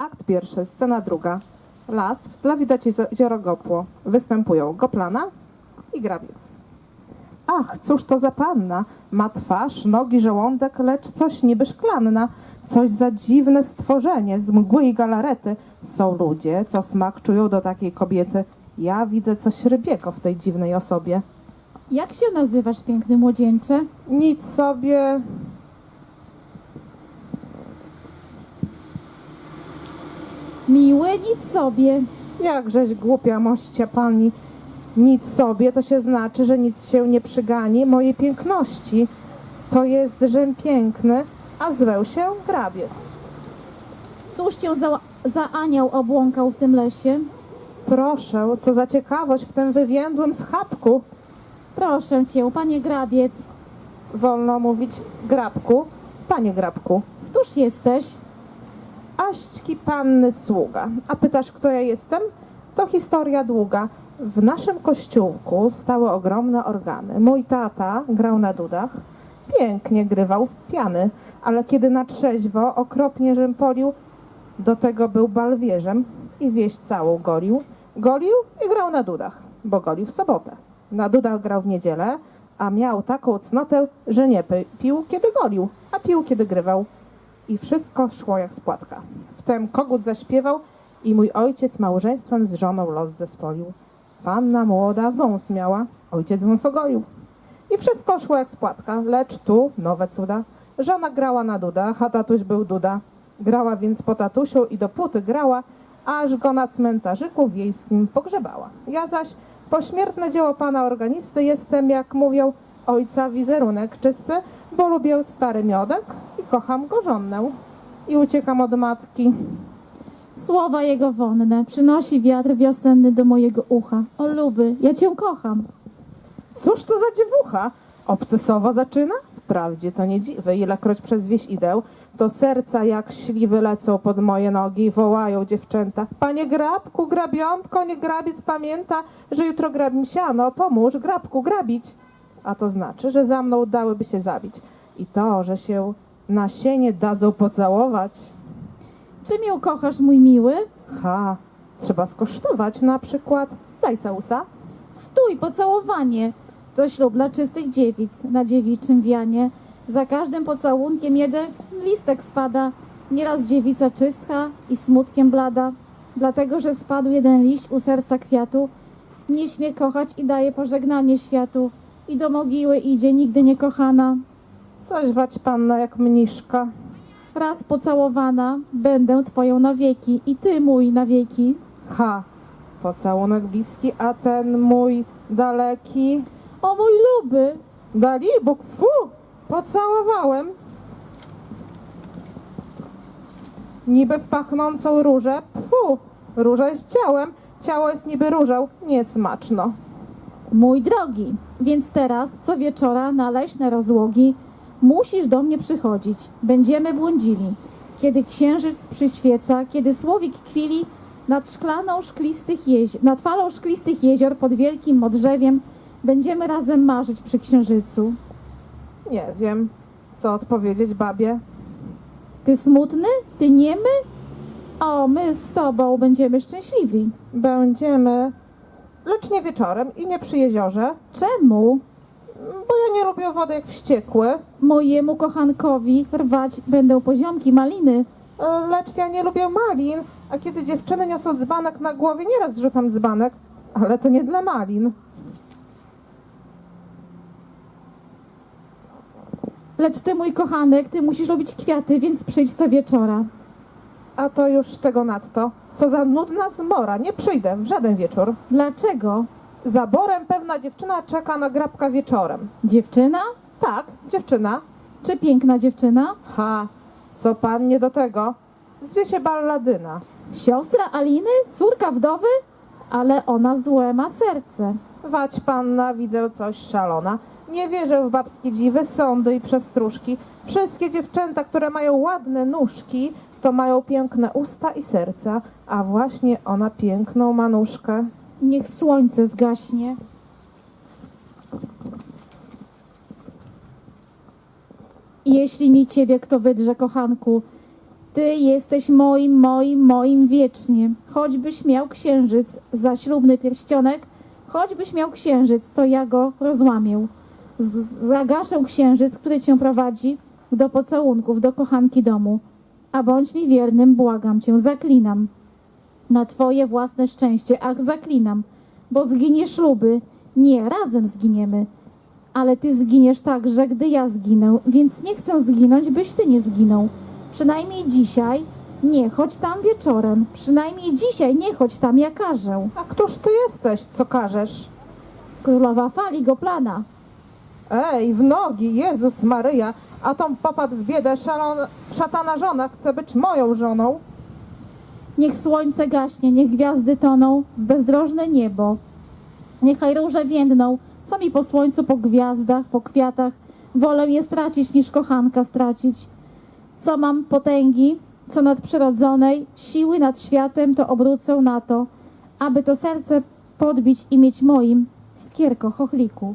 Akt pierwszy, scena druga. Las, w tle widać jezioro Gopło. Występują Goplana i Grabiec. Ach, cóż to za panna? Ma twarz, nogi, żołądek, lecz coś niby szklanna. Coś za dziwne stworzenie z mgły i galarety. Są ludzie, co smak czują do takiej kobiety. Ja widzę coś rybiego w tej dziwnej osobie. Jak się nazywasz, piękny młodzieńcze? Nic sobie... Miły, nic sobie. Jakżeś głupia mościa pani. Nic sobie, to się znaczy, że nic się nie przygani mojej piękności. To jest Rzym piękny, a zweł się grabiec. Cóż cię za, za anioł obłąkał w tym lesie? Proszę, co za ciekawość w tym wywiędłym schabku. Proszę cię, panie grabiec, Wolno mówić grabku, panie grabku. któż jesteś? Aśćki panny sługa. A pytasz, kto ja jestem? To historia długa. W naszym kościółku stały ogromne organy. Mój tata grał na dudach, pięknie grywał piany, ale kiedy na trzeźwo okropnie rzępolił, do tego był balwierzem i wieś całą golił. Golił i grał na dudach, bo golił w sobotę. Na dudach grał w niedzielę, a miał taką cnotę, że nie pi- pił, kiedy golił, a pił, kiedy grywał i wszystko szło jak z płatka. Wtem kogut zaśpiewał i mój ojciec małżeństwem z żoną los zespolił. Panna młoda wąs miała, ojciec wąs ogolił. I wszystko szło jak z płatka, lecz tu nowe cuda. Żona grała na dudach, a tatuś był duda. Grała więc po tatusiu i dopóty grała, aż go na cmentarzyku wiejskim pogrzebała. Ja zaś pośmiertne dzieło pana organisty jestem, jak mówią, ojca wizerunek czysty, bo lubię stary miodek i kocham go żonnę. I uciekam od matki. Słowa jego wonne przynosi wiatr wiosenny do mojego ucha. O luby, ja cię kocham. Cóż to za dziewucha? Obcesowo zaczyna? Wprawdzie to nie dziwy, ilekroć przez wieś idę, to serca jak śliwy lecą pod moje nogi i wołają dziewczęta. Panie grabku, grabiątko, nie grabiec pamięta, że jutro grabim siano, pomóż grabku grabić. A to znaczy, że za mną dałyby się zabić. I to, że się na sienie dadzą pocałować. Czy mię kochasz, mój miły? Ha, trzeba skosztować na przykład. Daj całusa. Stój, pocałowanie. To ślub dla czystych dziewic na dziewiczym wianie. Za każdym pocałunkiem jeden listek spada. Nieraz dziewica czystka i smutkiem blada. Dlatego, że spadł jeden liść u serca kwiatu. Nie śmie kochać i daje pożegnanie światu. I do mogiły idzie nigdy niekochana. Coś wać panna jak mniszka. Raz pocałowana, będę twoją na wieki i ty mój na wieki. Ha, pocałunek bliski, a ten mój daleki. O mój luby, Dalibóg, fu, pocałowałem. Niby w pachnącą różę, fu, róża jest ciałem, ciało jest niby różą, niesmaczno. Mój drogi, więc teraz co wieczora na leśne rozłogi musisz do mnie przychodzić. Będziemy błądzili. Kiedy księżyc przyświeca, kiedy słowik kwili nad szklaną szklistych jezior, nad falą szklistych jezior pod wielkim modrzewiem, będziemy razem marzyć przy księżycu. Nie wiem, co odpowiedzieć babie. Ty smutny? Ty niemy? O, my z tobą będziemy szczęśliwi. Będziemy, lecz nie wieczorem i nie przy jeziorze, Czemu? bo ja nie lubię wody jak wściekły. Mojemu kochankowi rwać będą poziomki maliny. Lecz ja nie lubię malin, a kiedy dziewczyny niosą dzbanek na głowie, nieraz rzucam dzbanek, ale to nie dla malin. Lecz ty, mój kochanek, ty musisz lubić kwiaty, więc przyjdź co wieczora. A to już tego nadto. Co za nudna zmora, nie przyjdę w żaden wieczór. Dlaczego? Zaborem pewna dziewczyna czeka na grabka wieczorem. Dziewczyna? Tak, dziewczyna. Czy piękna dziewczyna? Ha, co pan nie do tego? Zwie się balladyna. Siostra Aliny? Córka wdowy? Ale ona złe ma serce. Wać panna, widzę coś szalona. Nie wierzę w babskie dziwy, sądy i przestróżki. Wszystkie dziewczęta, które mają ładne nóżki, to mają piękne usta i serca, a właśnie ona piękną ma nóżkę. Niech słońce zgaśnie. Jeśli mi ciebie kto wydrze, kochanku, Ty jesteś moim, moim, moim wiecznie. Choćbyś miał księżyc za ślubny pierścionek, choćbyś miał księżyc, to ja go rozłamię. Zagaszę księżyc, który cię prowadzi do pocałunków, do kochanki domu. A bądź mi wiernym, błagam cię, zaklinam. Na twoje własne szczęście, ach, zaklinam, bo zginie śluby. Nie, razem zginiemy. Ale ty zginiesz także, gdy ja zginę, więc nie chcę zginąć, byś ty nie zginął. Przynajmniej dzisiaj, nie chodź tam wieczorem. Przynajmniej dzisiaj, nie chodź tam, ja każę. A któż ty jesteś, co każesz? Królowa fali go plana. Ej, w nogi, Jezus Maryja, a tą popadł w biedę szatana żona chce być moją żoną. Niech słońce gaśnie, niech gwiazdy toną w bezdrożne niebo. Niechaj róże więdną, co mi po słońcu, po gwiazdach, po kwiatach. Wolę je stracić, niż kochanka stracić. Co mam potęgi, co nadprzyrodzonej, siły nad światem, to obrócę na to, aby to serce podbić i mieć moim, skierko chochliku.